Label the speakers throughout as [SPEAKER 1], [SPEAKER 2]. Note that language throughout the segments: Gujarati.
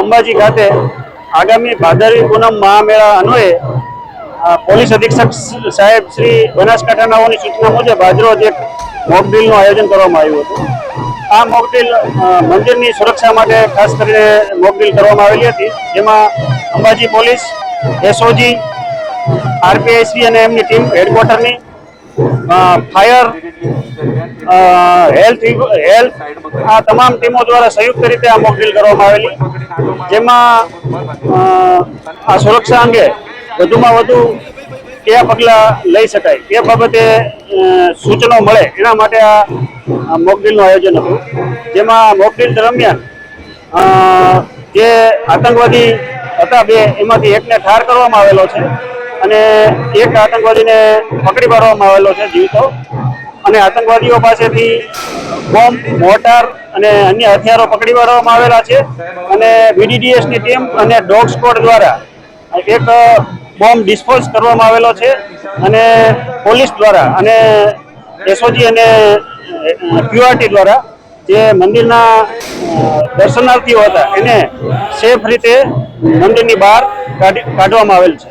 [SPEAKER 1] અંબાજી ખાતે આગામી ભાદરવી પૂનમ મહામેળા અન્વયે પોલીસ અધિક્ષક સાહેબ શ્રી બનાસકાંઠાનાઓની સૂચના મુજબ આજરોજ એક મોકડ્રીલનું આયોજન કરવામાં આવ્યું હતું. આ મોકડ્રીલ મંદિરની સુરક્ષા માટે ખાસ કરીને મોકડ્રીલ કરવામાં આવેલી હતી, જેમાં અંબાજી પોલીસ, એસઓજી આરપીએસવી અને એમની ટીમ હેડક્વાર્ટરની ફાયર હેલ્થ હેલ્થ, આ તમામ ટીમો દ્વારા સંયુક્ત રીતે આ મોક કરવામાં આવેલી. જેમાં આ સુરક્ષા અંગે વધુમાં વધુ કયા પગલાં લઈ શકાય તે બાબતે સૂચનો મળે એના માટે આ મોકડીલનું આયોજન હતું. જેમાં મોકડીલ દરમિયાન જે આતંકવાદી હતા બે, એમાંથી એકને ઠાર કરવામાં આવેલો છે. અને એક આતંકવાદીને પકડી પાડવામાં આવેલો છે જીવતો અને આતંકવાદીઓ પાસેથી બોમ્બ મોટાર અને અન્ય હથિયારો પકડી પાડવામાં આવેલા છે. અને બીડીડીએસની ટીમ અને ડોગ સ્કોડ દ્વારા એક બોમ્બ ડિસ્પોઝ કરવામાં આવેલો છે. અને પોલીસ દ્વારા અને એસઓજી અને ક્યુઆરટી દ્વારા જે મંદિરના દર્શનાર્થીઓ હતા, એને સેફ રીતે મંદિરની બહાર કાઢી, કાઢવામાં આવેલ છે.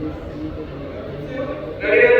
[SPEAKER 2] Gloria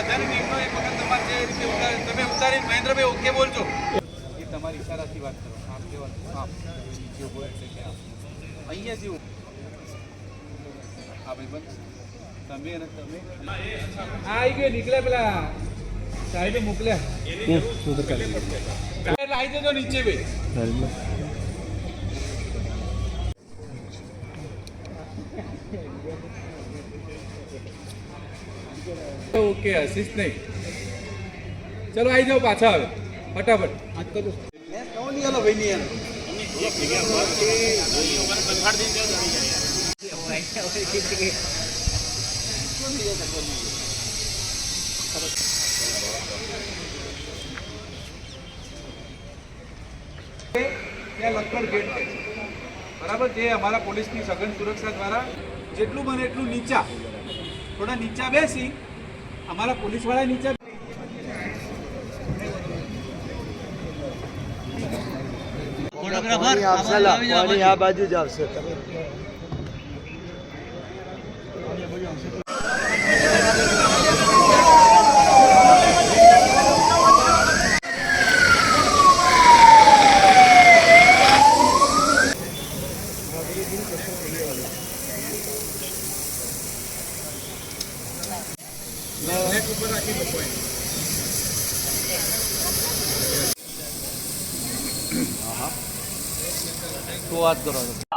[SPEAKER 3] એક વખત તમારે જે રીતે તમે મહેન્દ્રભાઈ ઓકે બોલજો. એ તમારી ઈશારાથી વાત કરો. આમ કહેવાનું આમ નીચે ઊભો એટલે કે આમ. અહીંયા જેવું. આ ભાઈ બંધ. તમે અને તમે. આવી ગયો નીકળ્યા પેલા. સાહેબે મોકલ્યા. એટલે આવી જજો નીચે ભાઈ ઓકે હસીશ નહીં. ચલો આવી જાઓ પાછા હવે. ફટાફટ. ગેટ છે. બરાબર? જે અમારા પોલીસની સઘન સુરક્ષા દ્વારા જેટલું બને એટલું નીચા. થોડા નીચા બેસી અમારા પોલીસવાળા નીચે
[SPEAKER 4] પાણી આ બાજુ જ આવશે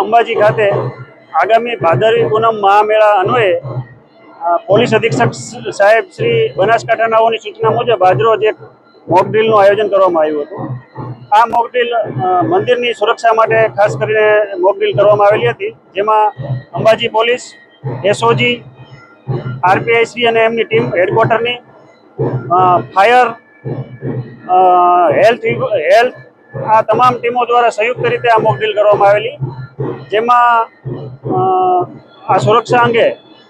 [SPEAKER 1] અંબાજી ખાતે આગામી ભાદરવી પૂનમ મહામેળા અન્વયે પોલીસ અધિક્ષક સાહેબ શ્રી બનાસકાંઠાનાઓની સૂચના મુજબ આજરોજ એક મોકડ્રીલનું આયોજન કરવામાં આવ્યું હતું. આ મોકડ્રીલ મંદિરની સુરક્ષા માટે ખાસ કરીને મોકડ્રીલ કરવામાં આવેલી હતી, જેમાં અંબાજી પોલીસ, એસઓજી આરપીઆઈસી અને એમની ટીમ હેડક્વાર્ટરની ફાયર હેલ્થ હેલ્થ આ તમામ ટીમો દ્વારા સંયુક્ત રીતે આ મોકડીલ કરવામાં આવેલી, જેમાં આ સુરક્ષા અંગે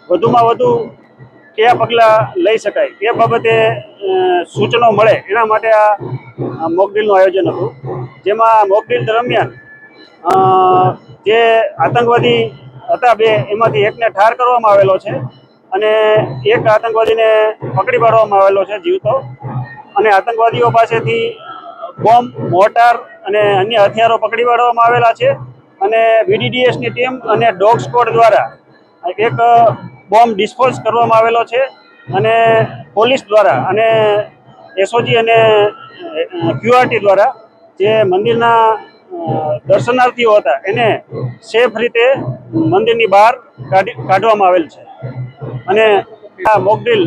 [SPEAKER 1] વધુમાં વધુ કયા પગલાં લઈ શકાય, એ બાબતે સૂચનો મળે, એના માટે આ મોકડીલનું આયોજન હતું, જેમાં મોકડીલ દરમિયાન જે આતંકવાદી હતા બે, એમાંથી એકને ઠાર કરવામાં આવેલો છે અને એક આતંકવાદીને પકડી પાડવામાં આવેલો છે જીવતો. અને આતંકવાદીઓ પાસેથી બોમ્બ મોટાર અને અન્ય હથિયારો પકડી પાડવામાં આવેલા છે. અને બીડીડીએસની ટીમ અને ડોગ સ્કોડ દ્વારા એક બોમ્બ ડિસ્પોઝ કરવામાં આવેલો છે. અને પોલીસ દ્વારા અને એસઓજી અને ક્યુઆરટી દ્વારા જે મંદિરના દર્શનાર્થીઓ હતા, એને સેફ રીતે મંદિરની બહાર કાઢી, કાઢવામાં આવેલ છે. અને આ મોકડ્રીલ